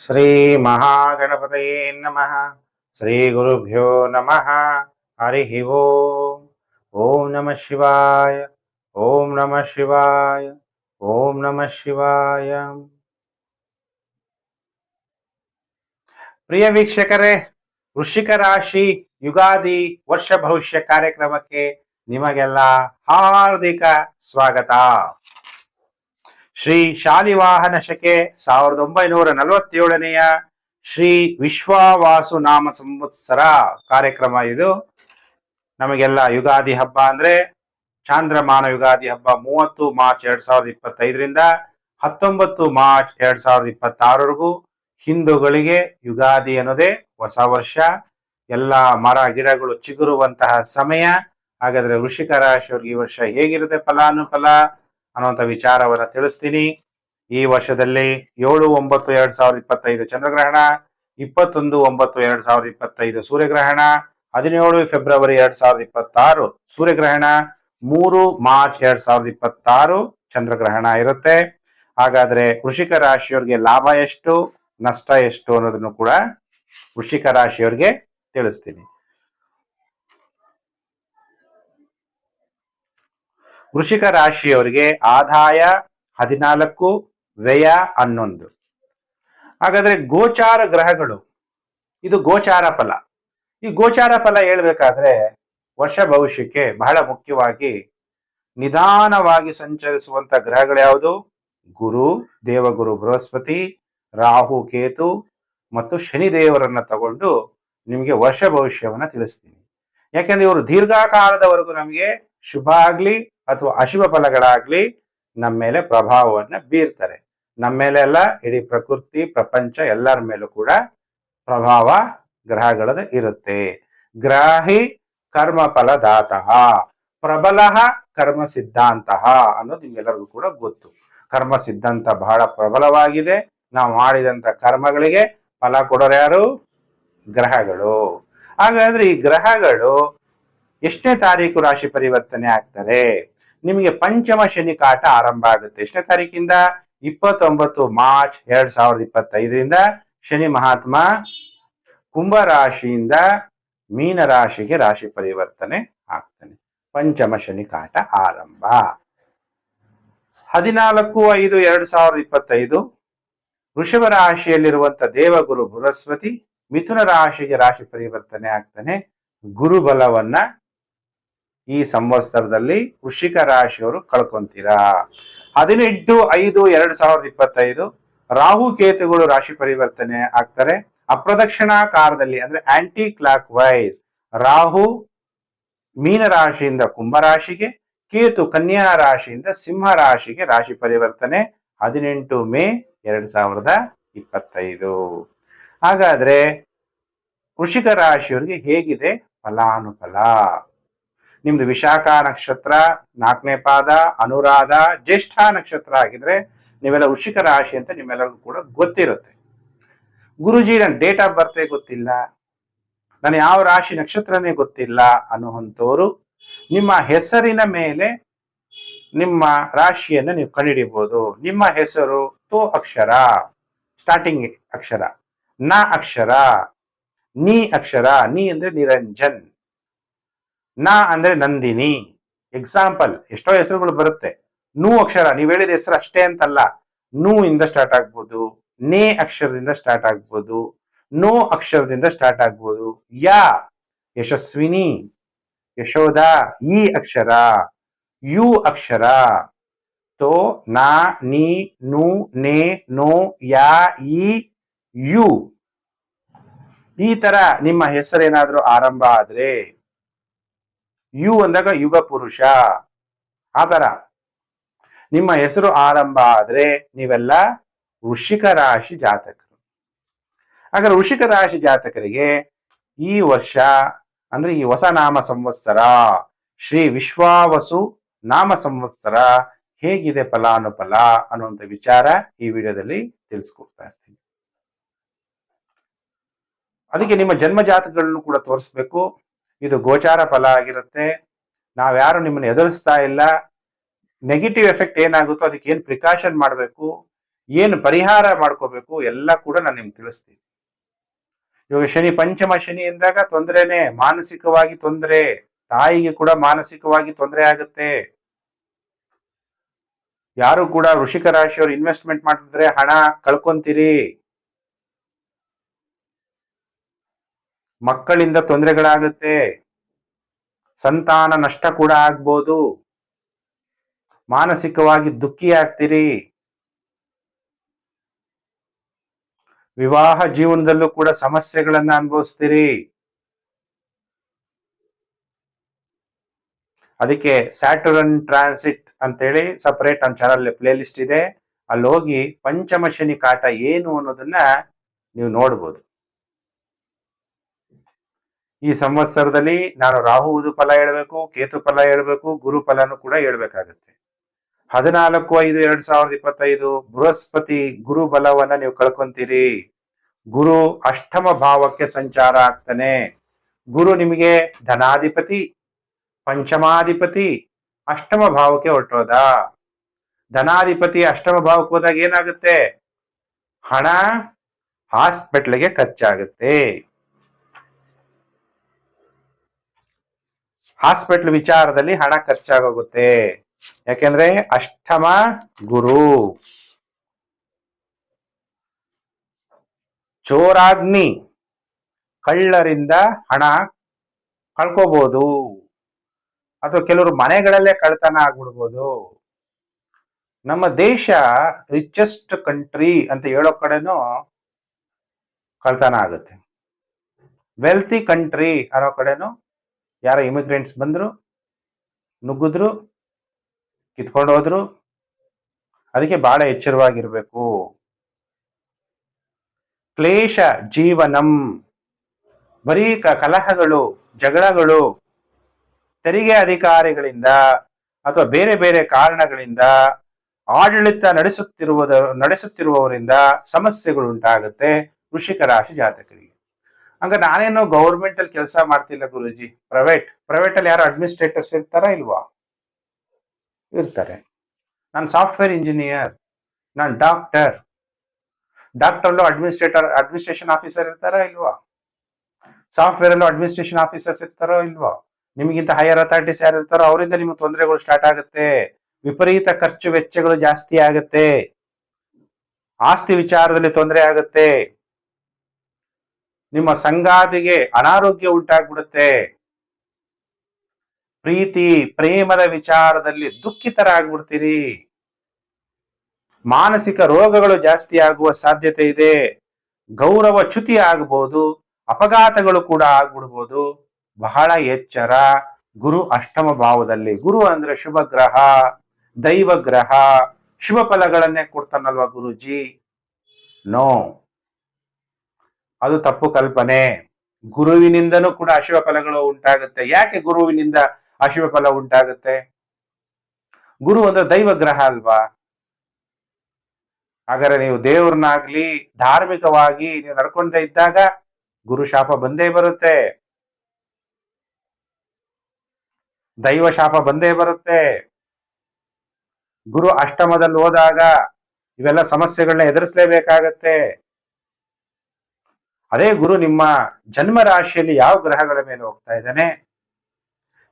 ಶ್ರೀ ಮಹಾಗಣಪತಯೇ ನಮಃ ಶ್ರೀ ಗುರುಭ್ಯೋ ನಮಃ ಹರಿ ಓಂ ಓಂ ನಮಃ ಶಿವಾಯ ಓಂ ನಮಃ ಶಿವಾಯ ಓಂ ನಮಃ ಶಿವಾಯ ಪ್ರಿಯ ವೀಕ್ಷಕರೇ ವೃಶ್ಚಿಕ ರಾಶಿ ಯುಗಾದಿ ವರ್ಷ ಭವಿಷ್ಯ ಕಾರ್ಯಕ್ರಮಕ್ಕೆ ನಿಮಗೆಲ್ಲ ಹಾರ್ದಿಕ ಸ್ವಾಗತ ಶ್ರೀ ಶಾಲಿವಾಹನ ಶಕೆ ಸಾವಿರದ ಒಂಬೈನೂರ ನಲವತ್ತೇಳನೆಯ ಶ್ರೀ ವಿಶ್ವವಾಸು ನಾಮ ಸಂವತ್ಸರ ಕಾರ್ಯಕ್ರಮ ಇದು. ನಮಗೆಲ್ಲ ಯುಗಾದಿ ಹಬ್ಬ ಅಂದ್ರೆ ಚಾಂದ್ರಮಾನ ಯುಗಾದಿ ಹಬ್ಬ ಮೂವತ್ತು ಮಾರ್ಚ್ ಎರಡ್ ಸಾವಿರದ ಇಪ್ಪತ್ತೈದರಿಂದ ಹತ್ತೊಂಬತ್ತು ಮಾರ್ಚ್ ಎರಡ್ ಸಾವಿರದ ಇಪ್ಪತ್ತಾರವರೆಗೂ ಹಿಂದೂಗಳಿಗೆ ಯುಗಾದಿ ಅನ್ನೋದೇ ಹೊಸ ವರ್ಷ. ಎಲ್ಲ ಮರ ಗಿಡಗಳು ಚಿಗುರುವಂತಹ ಸಮಯ. ಹಾಗಾದ್ರೆ ವೃಷಿಕ ರಾಶಿಯವ್ರಿಗೆ ಈ ವರ್ಷ ಹೇಗಿರುತ್ತೆ ಫಲಾನುಫಲ? ಅನ್ನುವಂಥ ವಿಚಾರವನ್ನ ತಿಳಿಸ್ತೀನಿ. ಈ ವರ್ಷದಲ್ಲಿ ಏಳು ಒಂಬತ್ತು ಎರಡ್ ಸಾವಿರದ ಇಪ್ಪತ್ತೈದು ಚಂದ್ರಗ್ರಹಣ, ಇಪ್ಪತ್ತೊಂದು ಒಂಬತ್ತು ಎರಡ್ ಸಾವಿರದ ಇಪ್ಪತ್ತೈದು ಸೂರ್ಯಗ್ರಹಣ, ಹದಿನೇಳು ಫೆಬ್ರವರಿ ಎರಡ್ ಸಾವಿರದ ಇಪ್ಪತ್ತಾರು ಸೂರ್ಯಗ್ರಹಣ, ಮೂರು ಮಾರ್ಚ್ ಎರಡ್ ಸಾವಿರದ ಇಪ್ಪತ್ತಾರು ಚಂದ್ರಗ್ರಹಣ ಇರುತ್ತೆ. ಹಾಗಾದ್ರೆ ಕೃಷಿಕ ರಾಶಿಯವರಿಗೆ ಲಾಭ ಎಷ್ಟು, ನಷ್ಟ ಎಷ್ಟು ಅನ್ನೋದನ್ನು ಕೂಡ ಕೃಷಿಕ ರಾಶಿಯವರಿಗೆ ತಿಳಿಸ್ತೀನಿ. ವೃಷಿಕ ರಾಶಿಯವರಿಗೆ ಆದಾಯ ಹದಿನಾಲ್ಕು, ವ್ಯಯ ಹನ್ನೊಂದು. ಹಾಗಾದ್ರೆ ಗೋಚಾರ ಗ್ರಹಗಳು, ಇದು ಗೋಚಾರ ಫಲ. ಈ ಗೋಚಾರ ಫಲ ಹೇಳ್ಬೇಕಾದ್ರೆ ವರ್ಷ ಭವಿಷ್ಯಕ್ಕೆ ಬಹಳ ಮುಖ್ಯವಾಗಿ ನಿಧಾನವಾಗಿ ಸಂಚರಿಸುವಂತ ಗ್ರಹಗಳು ಯಾವುದು? ಗುರು, ದೇವಗುರು ಬೃಹಸ್ಪತಿ, ರಾಹು, ಕೇತು ಮತ್ತು ಶನಿ ದೇವರನ್ನ ತಗೊಂಡು ನಿಮಗೆ ವರ್ಷ ಭವಿಷ್ಯವನ್ನ ತಿಳಿಸ್ತೀನಿ. ಯಾಕೆಂದ್ರೆ ಇವರು ದೀರ್ಘಕಾಲದವರೆಗೂ ನಮಗೆ ಶುಭ ಆಗ್ಲಿ ಅಥವಾ ಅಶುಭ ಫಲಗಳಾಗ್ಲಿ ನಮ್ಮ ಮೇಲೆ ಪ್ರಭಾವವನ್ನ ಬೀರ್ತಾರೆ. ನಮ್ಮ ಮೇಲೆ ಎಲ್ಲ ಇಡೀ ಪ್ರಕೃತಿ, ಪ್ರಪಂಚ ಎಲ್ಲರ ಮೇಲೂ ಕೂಡ ಪ್ರಭಾವ ಗ್ರಹಗಳದ್ದು ಇರುತ್ತೆ. ಗ್ರಾಹಿ ಕರ್ಮ ಫಲದಾತಃ ಪ್ರಬಲ ಕರ್ಮ ಸಿದ್ಧಾಂತ ಅನ್ನೋದು ನಿಮ್ಗೆಲ್ಲರಿಗೂ ಕೂಡ ಗೊತ್ತು. ಕರ್ಮ ಸಿದ್ಧಾಂತ ಬಹಳ ಪ್ರಬಲವಾಗಿದೆ. ನಾವು ಮಾಡಿದಂತ ಕರ್ಮಗಳಿಗೆ ಫಲ ಕೊಡೋರು ಯಾರು? ಗ್ರಹಗಳು. ಹಾಗಾದ್ರೆ ಈ ಗ್ರಹಗಳು ಎಷ್ಟನೇ ತಾರೀಕು ರಾಶಿ ಪರಿವರ್ತನೆ ಆಗ್ತಾರೆ ನಿಮಗೆ ಪಂಚಮ ಶನಿ ಕಾಟ ಆರಂಭ ಆಗುತ್ತೆ. ಎಷ್ಟನೇ ತಾರೀಕಿಂದ? ಇಪ್ಪತ್ತೊಂಬತ್ತು ಮಾರ್ಚ್ ಎರಡ್ ಸಾವಿರದ ಇಪ್ಪತ್ತೈದರಿಂದ ಶನಿ ಮಹಾತ್ಮ ಕುಂಭ ರಾಶಿಯಿಂದ ಮೀನ ರಾಶಿಗೆ ರಾಶಿ ಪರಿವರ್ತನೆ ಆಗ್ತಾನೆ ಪಂಚಮ ಶನಿ ಕಾಟ ಆರಂಭ. ಹದಿನಾಲ್ಕು ಐದು ಎರಡ್ ಸಾವಿರದ ಇಪ್ಪತ್ತೈದು ವೃಷಭ ರಾಶಿಯಲ್ಲಿರುವಂತ ದೇವಗುರು ಬೃಹಸ್ಪತಿ ಮಿಥುನ ರಾಶಿಗೆ ರಾಶಿ ಪರಿವರ್ತನೆ ಆಗ್ತಾನೆ ಗುರುಬಲವನ್ನ ಈ ಸಂವತ್ಸರದಲ್ಲಿ ವೃಶ್ಚಿಕ ರಾಶಿಯವರು ಕಳ್ಕೊಂತೀರಾ? ಹದಿನೆಂಟು, ಐದು, ಎರಡ್ ಸಾವಿರದ ಇಪ್ಪತ್ತೈದು ರಾಹು ಕೇತುಗಳು ರಾಶಿ ಪರಿವರ್ತನೆ ಆಗ್ತಾರೆ. ಅಪ್ರದಕ್ಷಿಣಾಕಾರದಲ್ಲಿ ಅಂದ್ರೆ ಆಂಟಿ ಕ್ಲಾಕ್ ವೈಸ್ ರಾಹು ಮೀನ ರಾಶಿಯಿಂದ ಕುಂಭ ರಾಶಿಗೆ, ಕೇತು ಕನ್ಯಾ ರಾಶಿಯಿಂದ ಸಿಂಹ ರಾಶಿಗೆ ರಾಶಿ ಪರಿವರ್ತನೆ ಹದಿನೆಂಟು ಮೇ ಎರಡ್ ಸಾವಿರದ ಇಪ್ಪತ್ತೈದು. ಹಾಗಾದ್ರೆ ವೃಷಿಕ ರಾಶಿಯವರಿಗೆ ಹೇಗಿದೆ ಫಲಾನುಫಲ? ನಿಮ್ದು ವಿಶಾಖ ನಕ್ಷತ್ರ, ನಾಲ್ಕನೇ ಪಾದ, ಅನುರಾಧ, ಜ್ಯೇಷ್ಠ ನಕ್ಷತ್ರ ಆಗಿದ್ರೆ ನೀವೆಲ್ಲ ವೃಷಿಕ ರಾಶಿ ಅಂತ ನಿಮ್ಮೆಲ್ಲರಿಗೂ ಕೂಡ ಗೊತ್ತಿರುತ್ತೆ. ಗುರುಜಿ ನನ್ನ ಡೇಟ್ ಆಫ್ ಬರ್ತೇ ಗೊತ್ತಿಲ್ಲ. ನಾನು ಯಾವ ರಾಶಿ ನಕ್ಷತ್ರನೇ ಗೊತ್ತಿಲ್ಲ ಅನ್ನುವಂಥವ್ರು ನಿಮ್ಮ ಹೆಸರಿನ ಮೇಲೆ ನಿಮ್ಮ ರಾಶಿಯನ್ನು ನೀವು ಕಂಡುಹಿಡಿಬಹುದು ನಿಮ್ಮ ಹೆಸರು ತೋ ಅಕ್ಷರ ಸ್ಟಾರ್ಟಿಂಗ್ ಅಕ್ಷರ, ನ ಅಕ್ಷರ, ನೀ ಅಕ್ಷರ, ನೀ ಅಂದ್ರೆ ನಿರಂಜನ್. ನ ಅಂದ್ರೆ ನಂದಿನಿ. ಎಕ್ಸಾಂಪಲ್ ಎಷ್ಟೋ ಹೆಸರುಗಳು ಬರುತ್ತೆ. ನೂ ಅಕ್ಷರ, ನೀವ್ ಹೇಳಿದ ಹೆಸರು ಅಷ್ಟೇ ಅಂತಲ್ಲ. ನೂ ಇಂದ ಸ್ಟಾರ್ಟ್ ಆಗ್ಬೋದು, ನೇ ಅಕ್ಷರದಿಂದ ಸ್ಟಾರ್ಟ್ ಆಗ್ಬೋದು, ನೋ ಅಕ್ಷರದಿಂದ ಸ್ಟಾರ್ಟ್ ಆಗ್ಬೋದು. ಯಾ, ಯಶಸ್ವಿನಿ ಯಶೋದ ಈ ಅಕ್ಷರ, ಯು ಅಕ್ಷರ. ತೋ, ನಾ, ನೀ, ನು, ನೇ, ನೋ, ಯಾ, ಈ, ಯು. ಈ ತರ ನಿಮ್ಮ ಹೆಸರೇನಾದ್ರೂ ಆರಂಭ ಆದ್ರೆ ಯು ಅಂದಾಗ ಯುಗ ಪುರುಷ. ಆತರ ನಿಮ್ಮ ಹೆಸರು ಆರಂಭ ಆದ್ರೆ ನೀವೆಲ್ಲ ವೃಷಿಕ ರಾಶಿ ಜಾತಕರು. ಹಾಗಾದ್ರೆ ವೃಷಿಕ ರಾಶಿ ಜಾತಕರಿಗೆ ಈ ವರ್ಷ, ಅಂದ್ರೆ ಈ ಹೊಸ ನಾಮ ಸಂವತ್ಸರ, ಶ್ರೀ ವಿಶ್ವಾವಸು ನಾಮ ಸಂವತ್ಸರ ಹೇಗಿದೆ ಫಲಾನುಫಲ ಅನ್ನುವಂಥ ವಿಚಾರ ಈ ವಿಡಿಯೋದಲ್ಲಿ ತಿಳಿಸ್ಕೊಡ್ತಾ ಇರ್ತೀನಿ. ಅದಕ್ಕೆ ನಿಮ್ಮ ಜನ್ಮ ಜಾತಕಗಳನ್ನು ಕೂಡ ತೋರಿಸ್ಬೇಕು. ಇದು ಗೋಚಾರ ಫಲ ಆಗಿರುತ್ತೆ. ನಾವ್ಯಾರು ನಿಮ್ಮನ್ನ ಎದುರಿಸ್ತಾ ಇಲ್ಲ. ನೆಗೆಟಿವ್ ಎಫೆಕ್ಟ್ ಏನಾಗುತ್ತೋ ಅದಕ್ಕೆ ಏನು ಪ್ರಿಕಾಷನ್ ಮಾಡಬೇಕು? ಏನು ಪರಿಹಾರ ಮಾಡ್ಕೋಬೇಕು? ಎಲ್ಲ ಕೂಡ ನಾನು ನಿಮ್ಗೆ ತಿಳಿಸ್ತೀನಿ. ಇವಾಗ ಶನಿ ಪಂಚಮ ಶನಿ ಎಂದಾಗ ತೊಂದರೆನೆ, ಮಾನಸಿಕವಾಗಿ ತೊಂದರೆ. ತಾಯಿಗೆ ಕೂಡ ಮಾನಸಿಕವಾಗಿ ತೊಂದರೆ ಆಗುತ್ತೆ. ಯಾರು ಕೂಡ ವೃಷಿಕ ರಾಶಿಯವರು ಇನ್ವೆಸ್ಟ್ಮೆಂಟ್ ಮಾಡಿದ್ರೆ ಹಣ ಕಳ್ಕೊಂತೀರಿ. ಮಕ್ಕಳಿಂದ ತೊಂದರೆಗಳಾಗುತ್ತೆ. ಸಂತಾನ ನಷ್ಟ ಕೂಡ ಆಗ್ಬೋದು. ಮಾನಸಿಕವಾಗಿ ದುಃಖಿ ಆಗ್ತೀರಿ. ವಿವಾಹ ಜೀವನದಲ್ಲೂ ಕೂಡ ಸಮಸ್ಯೆಗಳನ್ನ ಅನುಭವಿಸ್ತೀರಿ. ಅದಕ್ಕೆ ಸ್ಯಾಟರ್ನ್ ಟ್ರಾನ್ಸಿಟ್ ಅಂತೇಳಿ ಸಪರೇಟ್ ನಮ್ಮ ಚಾನಲ್ ಪ್ಲೇ ಲಿಸ್ಟ್ ಇದೆ. ಅಲ್ಲಿ ಹೋಗಿ ಪಂಚಮ ಶನಿ ಕಾಟ ಏನು ಅನ್ನೋದನ್ನ ನೀವು ನೋಡ್ಬೋದು. ಈ ಸಂವತ್ಸರದಲ್ಲಿ ನಾನು ರಾಹುವುದು ಫಲ ಹೇಳ್ಬೇಕು, ಕೇತು ಫಲ ಹೇಳ್ಬೇಕು, ಗುರು ಫಲನು ಕೂಡ ಹೇಳ್ಬೇಕಾಗತ್ತೆ. ಹದಿನಾಲ್ಕು ಐದು ಎರಡ್ ಸಾವಿರದ ಇಪ್ಪತ್ತೈದು ಬೃಹಸ್ಪತಿ ಗುರು ಬಲವನ್ನ ನೀವು ಕಳ್ಕೊಂತೀರಿ. ಗುರು ಅಷ್ಟಮ ಭಾವಕ್ಕೆ ಸಂಚಾರ ಆಗ್ತಾನೆ. ಗುರು ನಿಮಗೆ ಧನಾಧಿಪತಿ, ಪಂಚಮಾಧಿಪತಿ, ಅಷ್ಟಮ ಭಾವಕ್ಕೆ ಹೊರಟೋದ. ಧನಾಧಿಪತಿ ಅಷ್ಟಮ ಭಾವಕ್ಕೆ ಹೋದಾಗ ಏನಾಗುತ್ತೆ? ಹಣ ಹಾಸ್ಪಿಟ್ಲಿಗೆ ಖರ್ಚಾಗುತ್ತೆ. ಹಾಸ್ಪಿಟ್ಲ್ ವಿಚಾರದಲ್ಲಿ ಹಣ ಖರ್ಚಾಗೋಗುತ್ತೆ. ಯಾಕೆಂದ್ರೆ ಅಷ್ಟಮ ಗುರು. ಚೋರಾಗ್ನಿ ಕಳ್ಳರಿಂದ ಹಣ ಕಳ್ಕೋಬಹುದು ಅಥವಾ ಕೆಲವರು ಮನೆಗಳಲ್ಲೇ ಕಳ್ತನ ಆಗ್ಬಿಡ್ಬೋದು. ನಮ್ಮ ದೇಶ ರಿಚೆಸ್ಟ್ ಕಂಟ್ರಿ ಅಂತ ಹೇಳೋ ಕಡೆನೂ ಕಳ್ತನ ಆಗುತ್ತೆ. ವೆಲ್ತಿ ಕಂಟ್ರಿ ಅನ್ನೋ ಕಡೆನೂ ಯಾರೋ ಇಮಿಗ್ರೆಂಟ್ಸ್ ಬಂದ್ರು, ನುಗ್ಗಿದ್ರು, ಕಿತ್ಕೊಂಡು ಹೋದ್ರು, ಅದಕ್ಕೆ ಬಹಳ ಎಚ್ಚರವಾಗಿರ್ಬೇಕು. ಕ್ಲೇಶ ಜೀವನಂ, ಬರೀ ಕಲಹಗಳು, ಜಗಳಗಳು, ತೆರಿಗೆ ಅಧಿಕಾರಿಗಳಿಂದ ಅಥವಾ ಬೇರೆ ಬೇರೆ ಕಾರಣಗಳಿಂದ ಆಡಳಿತ ನಡೆಸುತ್ತಿರುವುದ, ನಡೆಸುತ್ತಿರುವವರಿಂದ ಸಮಸ್ಯೆಗಳು ಉಂಟಾಗುತ್ತೆ ವೃಷಿಕ ರಾಶಿ ಜಾತಕರಿಗೆ. ಹಂಗ ನಾನೇನೋ ಗೌರ್ಮೆಂಟ್ ಅಲ್ಲಿ ಕೆಲಸ ಮಾಡ್ತಿಲ್ಲ ಗುರುಜಿ. ಪ್ರೈವೇಟ್ ಪ್ರೈವೇಟ್ ಅಲ್ಲಿ ಯಾರು ಅಡ್ಮಿನಿಸ್ಟ್ರೇಟರ್ಸ್ ಇರ್ತಾರ ಇಲ್ವಾ? ಇರ್ತಾರೆ. ನಾನು ಸಾಫ್ಟ್ವೇರ್ ಇಂಜಿನಿಯರ್ ನಾನು ಡಾಕ್ಟರ್ ಡಾಕ್ಟರ್ ಅಲ್ಲೂ ಅಡ್ಮಿನಿಸ್ಟ್ರೇಟರ್ ಅಡ್ಮಿನಿಸ್ಟ್ರೇಷನ್ ಆಫೀಸರ್ ಇರ್ತಾರಾ ಇಲ್ವಾ? ಸಾಫ್ಟ್ವೇರ್ ಅಲ್ಲೂ ಅಡ್ಮಿನಿಸ್ಟ್ರೇಷನ್ ಆಫೀಸರ್ಸ್ ಇರ್ತಾರೋ ಇಲ್ವಾ? ನಿಮಗಿಂತ ಹೈಯರ್ ಅಥಾರಿಟೀಸ್ ಯಾರು ಇರ್ತಾರೋ ಅವರಿಂದ ನಿಮ್ಗೆ ತೊಂದರೆಗಳು ಸ್ಟಾರ್ಟ್ ಆಗುತ್ತೆ. ವಿಪರೀತ ಖರ್ಚು ವೆಚ್ಚಗಳು ಜಾಸ್ತಿ ಆಗುತ್ತೆ. ಆಸ್ತಿ ವಿಚಾರದಲ್ಲಿ ತೊಂದರೆ ಆಗುತ್ತೆ. ನಿಮ್ಮ ಸಂಗಾತಿಗೆ ಅನಾರೋಗ್ಯ ಉಂಟಾಗ್ಬಿಡುತ್ತೆ. ಪ್ರೀತಿ, ಪ್ರೇಮದ ವಿಚಾರದಲ್ಲಿ ದುಃಖಿತರಾಗ್ಬಿಡ್ತೀರಿ. ಮಾನಸಿಕ ರೋಗಗಳು ಜಾಸ್ತಿ ಆಗುವ ಸಾಧ್ಯತೆ ಇದೆ. ಗೌರವ ಚ್ಯುತಿ ಆಗಬಹುದು ಅಪಘಾತಗಳು ಕೂಡ ಆಗ್ಬಿಡ್ಬೋದು. ಬಹಳ ಎಚ್ಚರ. ಗುರು ಅಷ್ಟಮ ಭಾವದಲ್ಲಿ. ಗುರು ಅಂದ್ರೆ ಶುಭ ಗ್ರಹ, ದೈವ ಗ್ರಹ. ಶುಭ ಫಲಗಳನ್ನೇ ಕೊಡ್ತಾನಲ್ವಾ ಗುರುಜಿ? ನೋ. ಅದು ತಪ್ಪು ಕಲ್ಪನೆ. ಗುರುವಿನಿಂದನೂ ಕೂಡ ಅಶುಭ ಫಲಗಳು ಉಂಟಾಗುತ್ತೆ. ಯಾಕೆ ಗುರುವಿನಿಂದ ಅಶುಭ ಫಲ ಉಂಟಾಗುತ್ತೆ? ಗುರು ಅಂದ್ರೆ ದೈವ ಗ್ರಹ ಅಲ್ವಾ? ಹಾಗಾದ್ರೆ ನೀವು ದೇವ್ರನ್ನಾಗ್ಲಿ ಧಾರ್ಮಿಕವಾಗಿ ನೀವು ನಡ್ಕೊಂಡೇ ಇದ್ದಾಗ ಗುರು ಶಾಪ ಬಂದೇ ಬರುತ್ತೆ. ದೈವ ಶಾಪ ಬಂದೇ ಬರುತ್ತೆ. ಗುರು ಅಷ್ಟಮದಲ್ಲಿ ಹೋದಾಗ ಇವೆಲ್ಲ ಸಮಸ್ಯೆಗಳನ್ನ ಎದುರಿಸಲೇಬೇಕಾಗತ್ತೆ. ಅದೇ ಗುರು, ನಿಮ್ಮ ಜನ್ಮ ರಾಶಿಯಲ್ಲಿ ಯಾವ ಗ್ರಹಗಳ ಮೇಲೆ ಹೋಗ್ತಾ ಇದ್ದಾನೆ?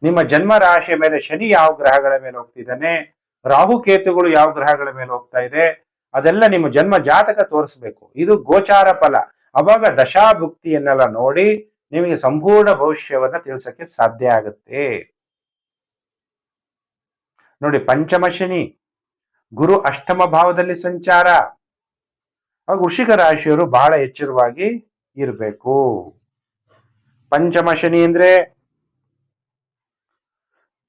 ನಿಮ್ಮ ಜನ್ಮ ರಾಶಿಯ ಮೇಲೆ ಶನಿ ಯಾವ ಗ್ರಹಗಳ ಮೇಲೆ ಹೋಗ್ತಿದ್ದಾನೆ? ರಾಹು ಕೇತುಗಳು ಯಾವ ಗ್ರಹಗಳ ಮೇಲೆ ಹೋಗ್ತಾ ಇದೆ? ಅದೆಲ್ಲ ನಿಮ್ಮ ಜನ್ಮ ಜಾತಕ ತೋರಿಸ್ಬೇಕು. ಇದು ಗೋಚಾರ ಫಲ. ಅವಾಗ ದಶಾಭುಕ್ತಿಯನ್ನೆಲ್ಲ ನೋಡಿ ನಿಮಗೆ ಸಂಪೂರ್ಣ ಭವಿಷ್ಯವನ್ನ ತಿಳಿಸಕ್ಕೆ ಸಾಧ್ಯ ಆಗುತ್ತೆ. ನೋಡಿ, ಪಂಚಮ ಶನಿ. ಗುರು ಅಷ್ಟಮ ಭಾವದಲ್ಲಿ ಸಂಚಾರ. ವೃಷಿಕ ರಾಶಿಯವರು ಬಹಳ ಎಚ್ಚರವಾಗಿ ಇರಬೇಕು. ಪಂಚಮ ಶನಿ ಅಂದ್ರೆ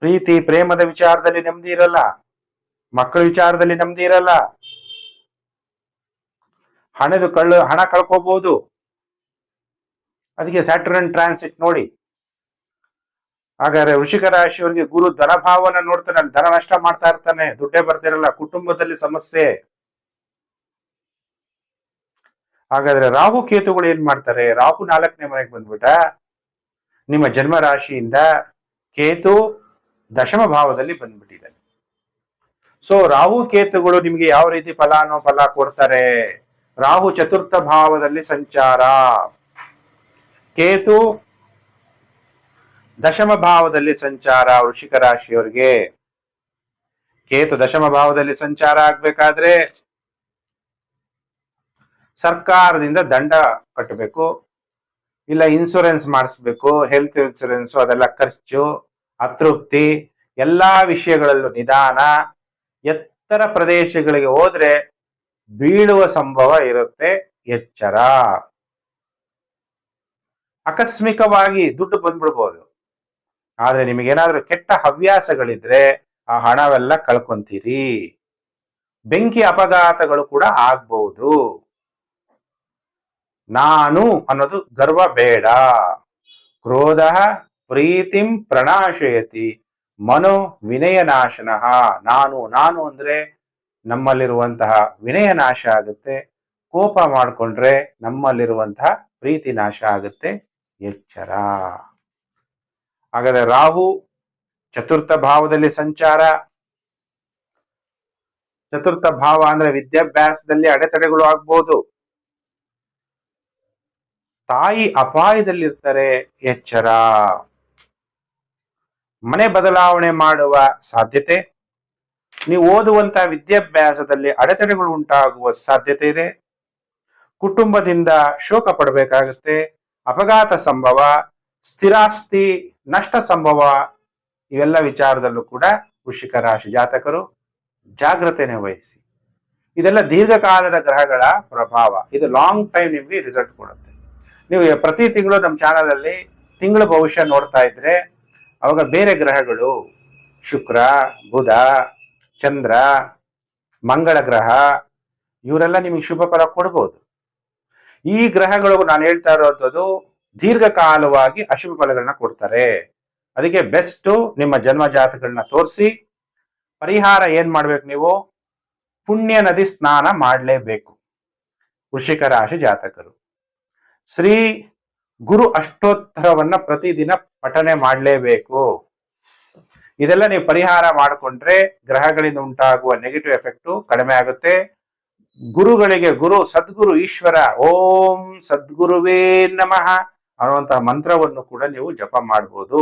ಪ್ರೀತಿ, ಪ್ರೇಮದ ವಿಚಾರದಲ್ಲಿ ನೆಮ್ಮದಿ ಇರಲ್ಲ. ಮಕ್ಕಳ ವಿಚಾರದಲ್ಲಿ ನೆಮ್ಮದಿ ಇರಲ್ಲ. ಹಣದ ಕಳ್ಳ, ಹಣ ಕಳ್ಕೋಬಹುದು ಅದಕ್ಕೆ ಸ್ಯಾಟರ್ನ್ ಟ್ರಾನ್ಸಿಟ್ ನೋಡಿ. ಹಾಗಾದ್ರೆ ವೃಷಿಕ ರಾಶಿಯವರಿಗೆ ಗುರು ಧನಭಾವನ ನೋಡ್ತಾನೆ, ಅಲ್ಲಿ ಧನ ನಷ್ಟ ಮಾಡ್ತಾ ಇರ್ತಾನೆ, ದುಡ್ಡೇ ಬರ್ತಿರಲ್ಲ ಕುಟುಂಬದಲ್ಲಿ ಸಮಸ್ಯೆ. ಹಾಗಾದ್ರೆ ರಾಹು ಕೇತುಗಳು ಏನ್ ಮಾಡ್ತಾರೆ? ರಾಹು ನಾಲ್ಕನೇ ಮನೆಗೆ ಬಂದ್ಬಿಟ್ಟ. ನಿಮ್ಮ ಜನ್ಮ ರಾಶಿಯಿಂದ ಕೇತು ದಶಮ ಭಾವದಲ್ಲಿ ಬಂದ್ಬಿಟ್ಟಿದ್ದಾನೆ. ಸೊ ರಾಹು ಕೇತುಗಳು ನಿಮ್ಗೆ ಯಾವ ರೀತಿ ಫಲ ಅನ್ನೋ ಫಲ ಕೊಡ್ತಾರೆ? ರಾಹು ಚತುರ್ಥ ಭಾವದಲ್ಲಿ ಸಂಚಾರ. ಕೇತು ದಶಮ ಭಾವದಲ್ಲಿ ಸಂಚಾರ ವೃಷಿಕ ರಾಶಿಯವರಿಗೆ. ಕೇತು ದಶಮ ಭಾವದಲ್ಲಿ ಸಂಚಾರ ಆಗ್ಬೇಕಾದ್ರೆ ಸರ್ಕಾರದಿಂದ ದಂಡ ಕಟ್ಟಬೇಕು ಇಲ್ಲ ಇನ್ಸೂರೆನ್ಸ್ ಮಾಡಿಸ್ಬೇಕು ಹೆಲ್ತ್ ಇನ್ಸೂರೆನ್ಸ್ ಅದೆಲ್ಲ ಖರ್ಚು, ಅತೃಪ್ತಿ, ಎಲ್ಲಾ ವಿಷಯಗಳಲ್ಲೂ ನಿಧಾನ. ಎತ್ತರ ಪ್ರದೇಶಗಳಿಗೆ ಹೋದ್ರೆ ಬೀಳುವ ಸಂಭವ ಇರುತ್ತೆ, ಎಚ್ಚರ. ಆಕಸ್ಮಿಕವಾಗಿ ದುಡ್ಡು ಬಂದ್ಬಿಡ್ಬೋದು. ಆದ್ರೆ ನಿಮಗೇನಾದ್ರೂ ಕೆಟ್ಟ ಹವ್ಯಾಸಗಳಿದ್ರೆ ಆ ಹಣವೆಲ್ಲ ಕಳ್ಕೊಂತೀರಿ. ಬೆಂಕಿ ಅಪಘಾತಗಳು ಕೂಡ ಆಗ್ಬಹುದು ನಾನು ಅನ್ನೋದು ಗರ್ವ ಬೇಡ. ಕ್ರೋಧ ಪ್ರೀತಿಂ ಪ್ರಣಾಶಯತಿ ಮನೋ ವಿನಯನಾಶನಃ. ನಾನು ನಾನು ಅಂದ್ರೆ ನಮ್ಮಲ್ಲಿರುವಂತಹ ವಿನಯ ನಾಶ ಆಗುತ್ತೆ. ಕೋಪ ಮಾಡಿಕೊಂಡ್ರೆ ನಮ್ಮಲ್ಲಿರುವಂತಹ ಪ್ರೀತಿ ನಾಶ ಆಗುತ್ತೆ. ಎಚ್ಚರ. ಹಾಗಾದ್ರೆ ರಾಹು ಚತುರ್ಥ ಭಾವದಲ್ಲಿ ಸಂಚಾರ. ಚತುರ್ಥ ಭಾವ ಅಂದ್ರೆ ವಿದ್ಯಾಭ್ಯಾಸದಲ್ಲಿ ಅಡೆತಡೆಗಳು ಆಗ್ಬೋದು. ತಾಯಿ ಅಪಾಯದಲ್ಲಿರ್ತಾರೆ, ಎಚ್ಚರ. ಮನೆ ಬದಲಾವಣೆ ಮಾಡುವ ಸಾಧ್ಯತೆ. ನೀವು ಓದುವಂತ ವಿದ್ಯಾಭ್ಯಾಸದಲ್ಲಿ ಅಡೆತಡೆಗಳು ಉಂಟಾಗುವ ಸಾಧ್ಯತೆ ಇದೆ. ಕುಟುಂಬದಿಂದ ಶೋಕ ಪಡಬೇಕಾಗುತ್ತೆ. ಅಪಘಾತ ಸಂಭವ, ಸ್ಥಿರಾಸ್ತಿ, ನಷ್ಟ ಸಂಭವ, ಇವೆಲ್ಲ ವಿಚಾರದಲ್ಲೂ ಕೂಡ ಕೃಷಿಕ ರಾಶಿ ಜಾತಕರು ಜಾಗ್ರತೆನೆ ವಹಿಸಿ. ಇದೆಲ್ಲ ದೀರ್ಘಕಾಲದ ಗ್ರಹಗಳ ಪ್ರಭಾವ. ಇದು ಲಾಂಗ್ ಟೈಮ್ ನಿಮಗೆ ರಿಸಲ್ಟ್ ಕೊಡುತ್ತೆ. ನೀವು ಪ್ರತಿ ತಿಂಗಳು ನಮ್ಮ ಚಾನಲ್ ಅಲ್ಲಿ ತಿಂಗಳ ಭವಿಷ್ಯ ನೋಡ್ತಾ ಇದ್ರೆ ಅವಾಗ ಬೇರೆ ಗ್ರಹಗಳು, ಶುಕ್ರ, ಬುಧ, ಚಂದ್ರ, ಮಂಗಳ ಗ್ರಹ, ಇವರೆಲ್ಲ ನಿಮಗೆ ಶುಭ ಫಲ ಕೊಡ್ಬೋದು. ಈ ಗ್ರಹಗಳು ನಾನು ಹೇಳ್ತಾ ಇರೋದು ದೀರ್ಘಕಾಲವಾಗಿ ಅಶುಭ ಫಲಗಳನ್ನ ಕೊಡ್ತಾರೆ. ಅದಕ್ಕೆ ಬೆಸ್ಟ್ ನಿಮ್ಮ ಜನ್ಮ ಜಾತಗಳನ್ನ ತೋರಿಸಿ. ಪರಿಹಾರ ಏನ್ ಮಾಡ್ಬೇಕು ನೀವು? ಪುಣ್ಯ ನದಿ ಸ್ನಾನ ಮಾಡಲೇಬೇಕು. ವೃಷಿಕ ರಾಶಿ ಜಾತಕರು. ಶ್ರೀ ಗುರು ಅಷ್ಟೋತ್ತರವನ್ನ ಪ್ರತಿದಿನ ಪಠನೆ ಮಾಡಲೇಬೇಕು. ಇದೆಲ್ಲ ನೀವು ಪರಿಹಾರ ಮಾಡಿಕೊಂಡ್ರೆ ಗ್ರಹಗಳಿಂದ ಉಂಟಾಗುವ ನೆಗೆಟಿವ್ ಎಫೆಕ್ಟ್ ಕಡಿಮೆ ಆಗುತ್ತೆ. ಗುರುಗಳಿಗೆ ಗುರು, ಸದ್ಗುರು, ಈಶ್ವರ, ಓಂ ಸದ್ಗುರುವೇ ನಮಃ ಅನ್ನುವಂತಹ ಮಂತ್ರವನ್ನು ಕೂಡ ನೀವು ಜಪ ಮಾಡಬಹುದು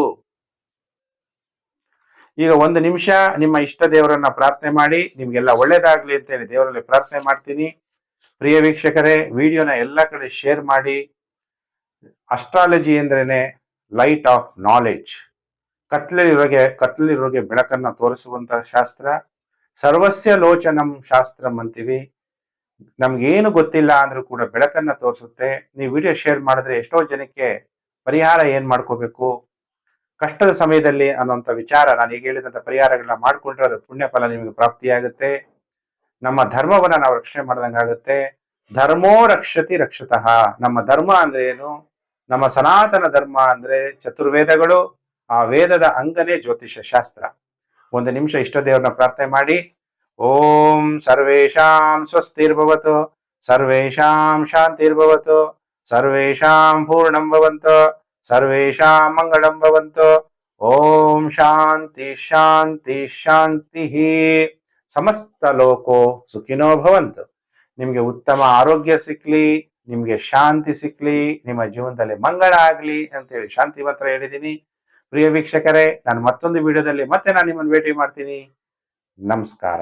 ಈಗ ಒಂದು ನಿಮಿಷ ನಿಮ್ಮ ಇಷ್ಟ ದೇವರನ್ನ ಪ್ರಾರ್ಥನೆ ಮಾಡಿ, ನಿಮ್ಗೆಲ್ಲ ಒಳ್ಳೇದಾಗ್ಲಿ ಅಂತ ಹೇಳಿ ದೇವರಲ್ಲಿ ಪ್ರಾರ್ಥನೆ ಮಾಡ್ತೀನಿ. ಪ್ರಿಯ ವೀಕ್ಷಕರೇ, ವಿಡಿಯೋನ ಎಲ್ಲ ಕಡೆ ಶೇರ್ ಮಾಡಿ ಅಸ್ಟ್ರಾಲಜಿ ಅಂದ್ರೇನೆ ಲೈಟ್ ಆಫ್ ನಾಲೆಡ್ಜ್ ಕತ್ಲಲ್ಲಿರೋಗೆ ಕತ್ಲಲ್ಲಿರೋಗೆ ಬೆಳಕನ್ನ ತೋರಿಸುವಂತಹ ಶಾಸ್ತ್ರ. ಸರ್ವಸ್ಯ ಲೋಚನಂ ಶಾಸ್ತ್ರಂ ಅಂತೀವಿ. ನಮ್ಗೇನು ಗೊತ್ತಿಲ್ಲ ಅಂದ್ರೂ ಕೂಡ ಬೆಳಕನ್ನ ತೋರಿಸುತ್ತೆ. ನೀವು ವಿಡಿಯೋ ಶೇರ್ ಮಾಡಿದ್ರೆ ಎಷ್ಟೋ ಜನಕ್ಕೆ ಪರಿಹಾರ ಏನ್ ಮಾಡ್ಕೋಬೇಕು? ಕಷ್ಟದ ಸಮಯದಲ್ಲಿ ಅನ್ನೋಂಥ ವಿಚಾರ ನಾನು ಈಗ ಹೇಳಿದಂಥ ಪರಿಹಾರಗಳನ್ನ ಮಾಡಿಕೊಂಡ್ರೆ ಅದು ಪುಣ್ಯ ಫಲ ನಿಮಗೆ ಪ್ರಾಪ್ತಿಯಾಗುತ್ತೆ. ನಮ್ಮ ಧರ್ಮವನ್ನ ನಾವು ರಕ್ಷಣೆ ಮಾಡ್ದಂಗಾಗುತ್ತೆ. ಧರ್ಮೋ ರಕ್ಷತಿ ರಕ್ಷತಃ. ನಮ್ಮ ಧರ್ಮ ಅಂದ್ರೆ ಏನು? ನಮ್ಮ ಸನಾತನ ಧರ್ಮ ಅಂದ್ರೆ ಚತುರ್ವೇದಗಳು, ಆ ವೇದದ ಅಂಗನೇ ಜ್ಯೋತಿಷ ಶಾಸ್ತ್ರ. ಒಂದು ನಿಮಿಷ ಇಷ್ಟ ದೇವರನ್ನ ಪ್ರಾರ್ಥನೆ ಮಾಡಿ. ಓಂ ಸರ್ವೇಷಾಂ ಸ್ವಸ್ತಿರ್ಭವತು, ಸರ್ವೇಷಾಂ ಶಾಂತಿರ್ಭವತು, ಸರ್ವೇಷಾಂ ಪೂರ್ಣಂ ಭವಂತು, ಸರ್ವೇಷಾಂ ಮಂಗಳಂ ಭವಂತು. ಓಂ ಶಾಂತಿ ಶಾಂತಿ ಶಾಂತಿ ಸಮಸ್ತ ಲೋಕೋ ಸುಖಿನೋ ಭವಂತು. ನಿಮ್ಗೆ ಉತ್ತಮ ಆರೋಗ್ಯ ಸಿಕ್ಲಿ. ನಿಮ್ಗೆ ಶಾಂತಿ ಸಿಕ್ಲಿ, ನಿಮ್ಮ ಜೀವನದಲ್ಲಿ ಮಂಗಳ ಆಗ್ಲಿ ಅಂತೇಳಿ ಶಾಂತಿ ಮಾತ್ರ ಹೇಳಿದ್ದೀನಿ ಪ್ರಿಯ ವೀಕ್ಷಕರೇ, ನಾನು ಮತ್ತೊಂದು ವಿಡಿಯೋದಲ್ಲಿ ಮತ್ತೆ ನಾನು ನಿಮ್ಮನ್ನು ಭೇಟಿ ಮಾಡ್ತೀನಿ. ನಮಸ್ಕಾರ.